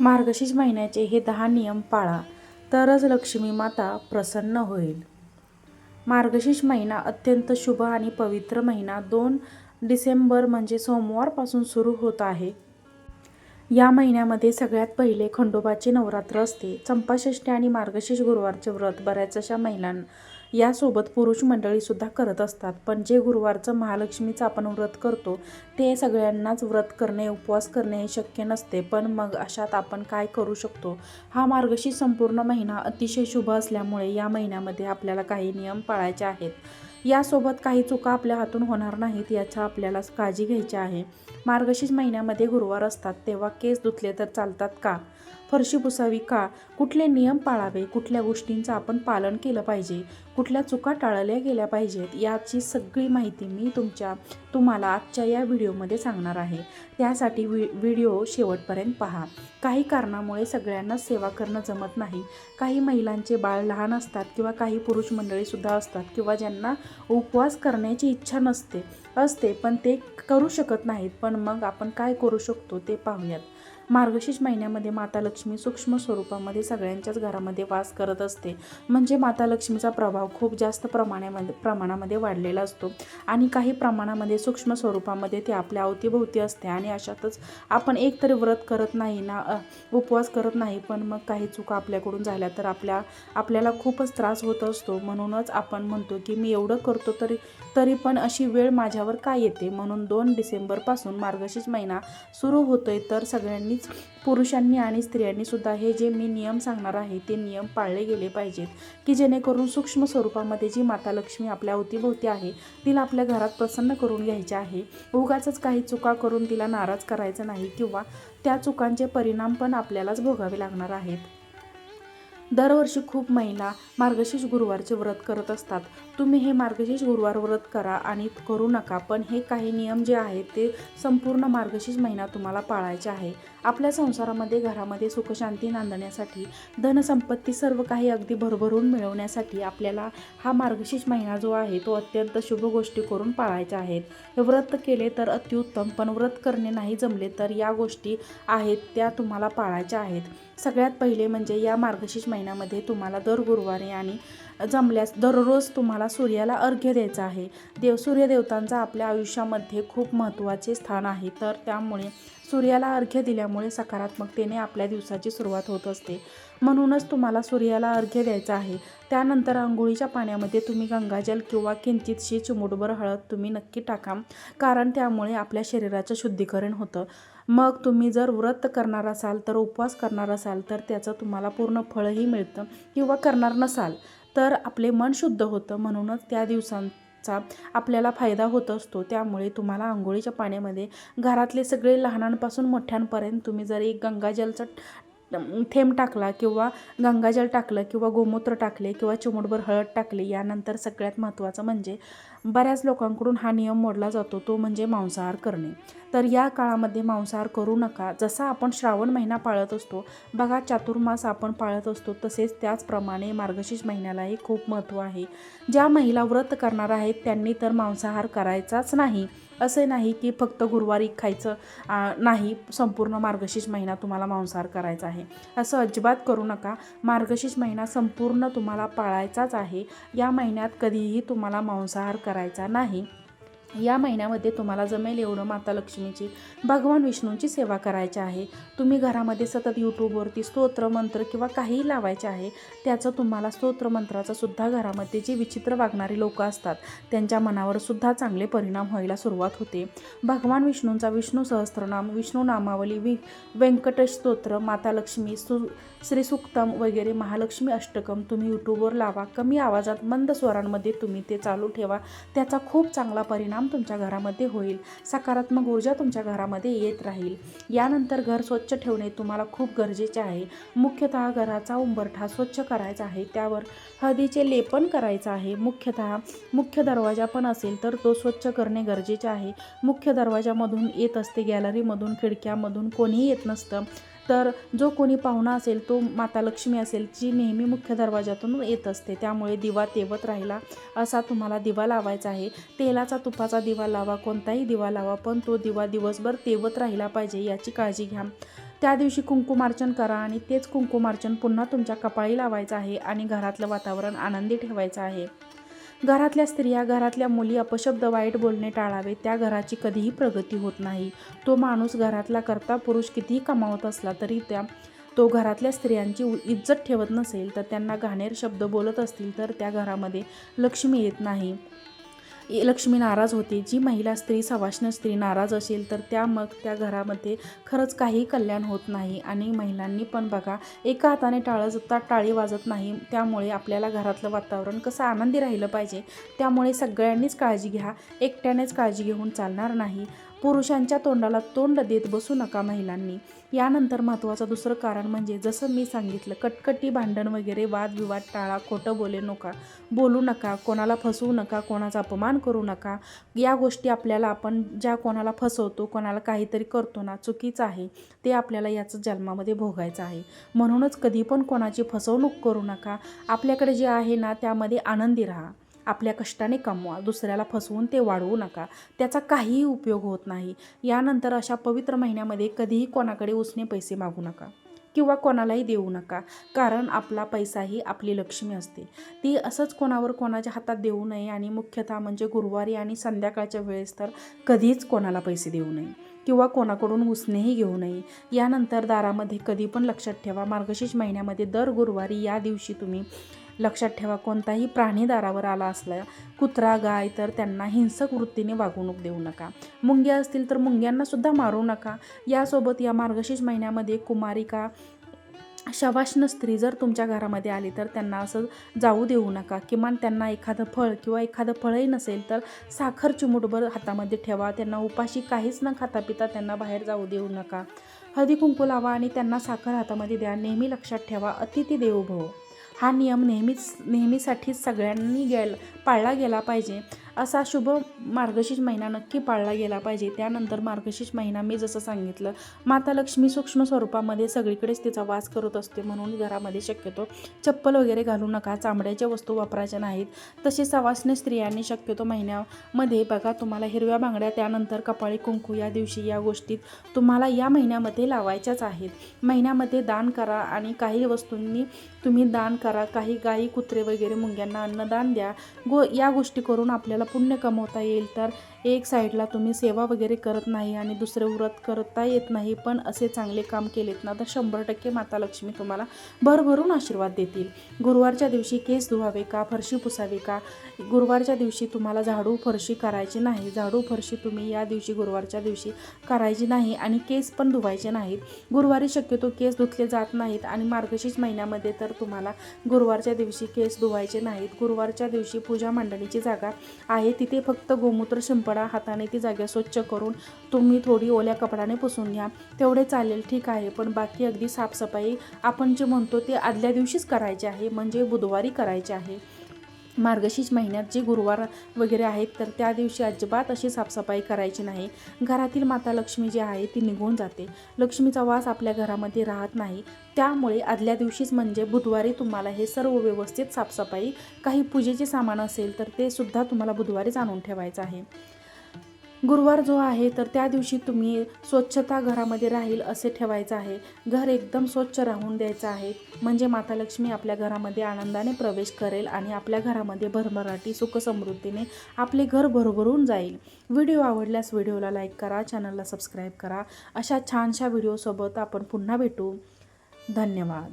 मार्गशीर्ष महिन्याचे हे दहा नियम पाळा तरच लक्ष्मी माता प्रसन्न होईल. मार्गशीर्ष महिना अत्यंत शुभ आणि पवित्र महिना. दोन डिसेंबर म्हणजे सोमवारपासून सुरू होत आहे. या महिन्यामध्ये सगळ्यात पहिले खंडोबाचे नवरात्र असते. चंपाषष्ठी आणि मार्गशीर्ष गुरुवारचे व्रत. बऱ्याच अशा महिलां यासोबत पुरुष मंडळीसुद्धा करत असतात. पण जे गुरुवारचं महालक्ष्मीचं आपण व्रत करतो ते सगळ्यांनाच व्रत करणे उपवास करणे हे शक्य नसते. पण मग अशात आपण काय करू शकतो? हा मार्गशी संपूर्ण महिना अतिशय शुभ असल्यामुळे या महिन्यामध्ये आपल्याला काही नियम पाळायचे आहेत. यासोबत काही चुका आपल्या हातून होणार नाहीत याचा आपल्याला काळजी घ्यायची आहे. मार्गशीर्ष महिन्यामध्ये गुरुवार असतात तेव्हा केस धुतले तर चालतात का? फरशी पुसावी का? कुठले नियम पाळावे? कुठल्या गोष्टींचं आपण पालन केलं पाहिजे? कुठल्या चुका टाळल्या गेल्या पाहिजेत? याची सगळी माहिती मी तुमच्या तुम्हाला आजच्या या व्हिडिओमध्ये सांगणार आहे. त्यासाठी वि व्हिडिओ शेवटपर्यंत पहा. काही कारणामुळे सगळ्यांना सेवा करणं जमत नाही. काही महिलांचे बाळ लहान असतात किंवा काही पुरुष मंडळीसुद्धा असतात किंवा ज्यांना उपवास करण्याची इच्छा नसते असते पण ते करू शकत नाहीत. पण मग आपण काय करू शकतो ते पाहूयात. मार्गशीर्ष महिन्यामध्ये माता लक्ष्मी सूक्ष्म स्वरूपामध्ये सगळ्यांच्याच घरामध्ये वास करत असते. म्हणजे माता लक्ष्मीचा प्रभाव खूप जास्त प्रमाणामध्ये प्रमाणामध्ये वाढलेला असतो. आणि काही प्रमाणामध्ये सूक्ष्म स्वरूपामध्ये ती आपल्या अवतीभोवती असते आणि अशातच आपण एक तरी व्रत करत नाही ना उपवास करत नाही पण मग काही चुका आपल्याकडून झाल्या तर आपल्या आपल्याला खूपच त्रास होत असतो. म्हणूनच आपण म्हणतो की मी एवढं करतो तरी तरी पण अशी वेळ माझ्यावर काय येते? म्हणून दोन डिसेंबरपासून मार्गशीर्ष महिना सुरू होतोय तर सगळ्यांनी सगळ्यांनीच पुरुषांनी आणि स्त्रियांनी सुद्धा हे जे मी नियम सांगणार आहे ते नियम पाळले गेले पाहिजेत की जेणेकरून सूक्ष्म स्वरूपामध्ये जी माता लक्ष्मी आपल्या अवतीभोवती आहे तिला आपल्या घरात प्रसन्न करून घ्यायचे आहे. उगाचच काही चुका करून तिला नाराज करायचं नाही किंवा त्या चुकांचे परिणाम पण आपल्यालाच भोगावे लागणार आहेत. दरवर्षी खूप महिला मार्गशीर्ष गुरुवारचे व्रत करत असतात. तुम्ही हे मार्गशीर्ष गुरुवार व्रत करा आणि करू नका पण हे काही नियम जे आहेत ते संपूर्ण मार्गशीर्ष महिना तुम्हाला पाळायचे आहे. आपल्या संसारामध्ये घरामध्ये सुखशांती नांदण्यासाठी धनसंपत्ती सर्व काही अगदी भरभरून मिळवण्यासाठी आपल्याला हा मार्गशीर्ष महिना जो आहे तो अत्यंत शुभ गोष्टी करून पाळायच्या आहेत. व्रत केले तर अतिउत्तम पण व्रत करणे नाही जमले तर या गोष्टी आहेत त्या तुम्हाला पाळायच्या आहेत. सगळ्यात पहिले म्हणजे या मार्गशीर्ष महिन्यामध्ये तुम्हाला दर गुरुवारी आणि जमल्यास दररोज तुम्हाला सूर्याला अर्घ्य द्यायचं आहे. देव सूर्यदेवतांचा आपल्या आयुष्यामध्ये खूप महत्त्वाचे स्थान आहे. तर त्यामुळे सूर्याला अर्घ्य दिल्यामुळे सकारात्मकतेने आपल्या दिवसाची सुरुवात होत असते. म्हणूनच तुम्हाला सूर्याला अर्घ्य द्यायचा आहे. त्यानंतर आंघोळीच्या पाण्यामध्ये तुम्ही गंगाजल किंवा किंचितशी चिमुटभर हळद तुम्ही नक्की टाका. कारण त्यामुळे आपल्या शरीराचं शुद्धीकरण होतं. मग तुम्ही जर व्रत करणार असाल तर उपवास करणार असाल तर त्याचं तुम्हाला पूर्ण फळही मिळतं. किंवा करणार नसाल तर आपले मन शुद्ध होतं. म्हणूनच त्या दिवसांचा आपल्याला फायदा होत असतो. त्यामुळे तुम्हाला आंघोळीच्या पाण्यामध्ये घरातले सगळे लहानांपासून मोठ्यांपर्यंत तुम्ही जर एक गंगाजलचं थेंब टाकला किंवा गंगाजल टाकलं किंवा गोमूत्र टाकले किंवा चिमुटभर हळद टाकली यानंतर सगळ्यात महत्त्वाचं म्हणजे बऱ्याच लोकांकडून हा नियम मोडला जातो तो म्हणजे मांसाहार करणे. तर या काळामध्ये मांसाहार करू नका. जसा आपण श्रावण महिना पाळत असतो बघा चातुर्मास आपण पाळत असतो तसेच त्याचप्रमाणे मार्गशीर्ष महिन्यालाही खूप महत्त्व आहे. ज्या महिला व्रत करणार आहेत त्यांनी तर मांसाहार करायचाच नाही. असे नाही की फक्त गुरुवारी खायचं नाही संपूर्ण मार्गशीर्ष महिना तुम्हाला मांसाहार करायचा आहे. असं अजिबात करू नका. मार्गशीर्ष महिना संपूर्ण तुम्हाला पाळायचाच आहे. या महिन्यात कधीही तुम्हाला मांसाहार करायचा नाही. या महिन्यामध्ये तुम्हाला जमेल एवढं माता लक्ष्मीची भगवान विष्णूंची सेवा करायची आहे. तुम्ही घरामध्ये सतत यूट्यूबवरती स्तोत्र मंत्र किंवा काहीही लावायचे आहे त्याचं तुम्हाला स्तोत्र मंत्राचा सुद्धा घरामध्ये जे विचित्र वागणारी लोक असतात त्यांच्या मनावर सुद्धा चांगले परिणाम व्हायला सुरुवात होते. भगवान विष्णूंचा विष्णू सहस्त्रनाम विष्णू नामावली वि व्यंकटेश स्तोत्र माता लक्ष्मी सु श्री सुक्तम वगैरे महालक्ष्मी अष्टकम तुम्ही यूट्यूबवर लावा. कमी आवाजात मंद स्वरांमध्ये तुम्ही ते चालू ठेवा. त्याचा खूप चांगला परिणाम तुमच्या घरामध्ये होईल. सकारात्मक ऊर्जा तुमच्या घरामध्ये येत राहील. यानंतर घर स्वच्छ ठेवणे तुम्हाला खूप गरजेचे आहे. मुख्यतः घराचा उंबरठा स्वच्छ करायचा आहे. त्यावर हळदीचे लेपन करायचं आहे. मुख्यतः मुख्य दरवाजा पण असेल तर तो स्वच्छ करणे गरजेचे आहे. मुख्य दरवाजामधून येत असते गॅलरीमधून खिडक्यामधून कोणीही येत नसतं. तर जो कोणी पाहुणा असेल तो माता लक्ष्मी असेल जी नेहमी मुख्य दरवाजातून येत असते. त्यामुळे दिवा तेवत राहिला असा तुम्हाला दिवा लावायचा आहे. तेलाचा तुपाचा दिवा लावा कोणताही दिवा लावा पण तो दिवा दिवसभर तेवत राहिला पाहिजे याची काळजी घ्या. त्या दिवशी कुंकुमार्चन करा आणि तेच कुंकुमार्चन पुन्हा तुमच्या कपाळी लावायचं आहे आणि घरातलं वातावरण आनंदी ठेवायचं आहे. घरातल्या स्त्रिया घरातल्या मुली अपशब्द वाईट बोलणे टाळावे त्या घराची कधीही प्रगती होत नाही. तो माणूस घरातला करता पुरुष कितीही कमावत असला तरी त्या तो घरातल्या स्त्रियांची उ- इज्जत ठेवत नसेल तर त्यांना घाणेर शब्द बोलत असतील तर त्या घरामध्ये लक्ष्मी येत नाही. लक्ष्मी नाराज होते. जी महिला स्त्री सवाष्ण स्त्री नाराज असेल तर त्या मग त्या घरामध्ये खरंच काही कल्याण होत नाही. आणि महिलांनी पण बघा एका हाताने टाळं जपता टाळी वाजत नाही. त्यामुळे आपल्याला घरातलं वातावरण कसं आनंदी राहिलं पाहिजे त्यामुळे सगळ्यांनीच काळजी घ्या. एकट्यानेच काळजी घेऊन चालणार नाही. पुरुषांच्या तोंडाला तोंड देत बसू नका महिलांनी. यानंतर महत्त्वाचं दुसरं कारण म्हणजे जसं मी सांगितलं कटकटी भांडण वगैरे वादविवाद टाळा खोटं बोले नका बोलू नका कोणाला फसवू नका कोणाचा अपमान करू नका. या गोष्टी आपल्याला आपण ज्या कोणाला फसवतो कोणाला काहीतरी करतो ना चुकीचं आहे ते आपल्याला याचं जन्मामध्ये भोगायचं आहे. म्हणूनच कधी पण कोणाची फसवणूक करू नका. आपल्याकडे जे आहे ना त्यामध्ये आनंदी राहा. आपल्या कष्टाने कमवा दुसऱ्याला फसवून ते वाढवू नका. त्याचा काहीही उपयोग होत नाही. यानंतर अशा पवित्र महिन्यामध्ये कधीही कोणाकडे उसने पैसे मागू नका किंवा कोणालाही देऊ नका कारण आपला पैसाही आपली लक्ष्मी असते. ती असंच कोणावर कोणाच्या हातात देऊ नये आणि मुख्यतः म्हणजे गुरुवारी आणि संध्याकाळच्या वेळेस तर कधीच कोणाला पैसे देऊ नये किंवा कोणाकडून उसनेही घेऊ नये. यानंतर दारामध्ये कधी पण लक्षात ठेवा मार्गशीर्ष महिन्यामध्ये दर गुरुवारी या दिवशी तुम्ही लक्षात ठेवा कोणताही प्राणी दारावर आला असला कुत्रा गाय तर त्यांना हिंसक वृत्तीने वागणूक देऊ नका. मुंग्या असतील तर मुंग्यांना सुद्धा मारू नका. यासोबत या मार्गशीर्ष महिन्यामध्ये कुमारिका शवाष्ण स्त्री जर तुमच्या घरामध्ये आली तर त्यांना असं जाऊ देऊ नका. किमान त्यांना एखादं फळ किंवा एखादं फळही नसेल तर साखर चिमूटभर हातामध्ये ठेवा. त्यांना उपाशी काहीच न खाता पिता त्यांना बाहेर जाऊ देऊ नका. हळदी कुंकू लावा आणि त्यांना साखर हातामध्ये द्या. नेहमी लक्षात ठेवा अतिथी देवो भव हा नियम नेहमीच नेहमीसाठी सगळ्यांनी गेल पाळला गेला पाहिजे. असा शुभ मार्गशीर्ष महिना नक्की पाळला गेला पाहिजे. त्यानंतर मार्गशीर्ष महिना मी जसं सांगितलं माता लक्ष्मी सूक्ष्म स्वरूपामध्ये सगळीकडेच तिचा वास करत असते म्हणून घरामध्ये शक्यतो चप्पल वगैरे घालू नका चामड्याच्या वस्तू वापरायच्या नाहीत. तसे सवासने स्त्रियांनी शक्यतो महिन्यामध्ये बघा तुम्हाला हिरव्या बांगड्या त्यानंतर कपाळी कुंकू या दिवशी या गोष्टीत तुम्हाला या महिन्यामध्ये लावायच्याच आहेत. महिन्यामध्ये दान करा आणि काही वस्तूंनी तुम्ही दान करा काही गाई कुत्रे वगैरे मुंग्यांना अन्नदान द्या. गो या गोष्टी करून आपल्याला पुण्य कमवता येईल. तर एक साईडला तुम्ही सेवा वगैरे करत नाही आणि दुसरे व्रत करता येत नाही पण असे चांगले काम केलेत ना तर शंभर टक्के माता लक्ष्मी तुम्हाला भरभरून आशीर्वाद देतील. गुरुवारच्या दिवशी केस धुवावे का फरशी पुसावी का? गुरुवारच्या दिवशी तुम्हाला झाडू फरशी करायची नाही. झाडू फरशी तुम्ही या दिवशी गुरुवारच्या दिवशी करायची नाही आणि केस पण धुवायचे नाहीत. गुरुवारी शक्यतो केस धुतले जात नाहीत आणि मार्गशीर्ष महिन्यामध्ये तर तुम्हाला गुरुवारच्या दिवशी केस धुवायचे नाहीत. गुरुवारच्या दिवशी पूजा मांडणीची जागा आहे तिथे फक्त गोमूत्र शिंपडा हाताने ती जागा स्वच्छ करून तुम्ही थोडी ओल्या कपड्याने पुसून घ्या. तेवढे चालेल ठीक आहे. पण बाकी अगदी साफसफाई आपण जे म्हणतो ते आदल्या दिवशीच करायचे आहे म्हणजे बुधवारी करायचे आहे. मार्गशीर्ष महिन्यात जे गुरुवार वगैरे आहेत तर त्या दिवशी अजिबात अशी साफसफाई करायची नाही. घरातील माता लक्ष्मी जी आहे ती निघून जाते. लक्ष्मीचा वास आपल्या घरामध्ये राहत नाही. त्यामुळे आदल्या दिवशीच म्हणजे बुधवारी तुम्हाला हे सर्व व्यवस्थित साफसफाई काही पूजेचे सामान असेल तर ते सुद्धा तुम्हाला बुधवारीच आणून ठेवायचं आहे. गुरुवार जो आहे तर त्या दिवशी तुम्ही स्वच्छता घरामध्ये राहील असे ठेवायचं आहे. घर एकदम स्वच्छ राहून द्यायचं आहे. म्हणजे माता लक्ष्मी आपल्या घरामध्ये आनंदाने प्रवेश करेल आणि आपल्या घरामध्ये भरभराटी सुखसमृद्धीने आपले घर भरभरून जाईल. व्हिडिओ आवडल्यास व्हिडिओला लाईक करा चॅनलला सबस्क्राईब करा. अशा छानशा व्हिडिओसोबत आपण पुन्हा भेटू. धन्यवाद.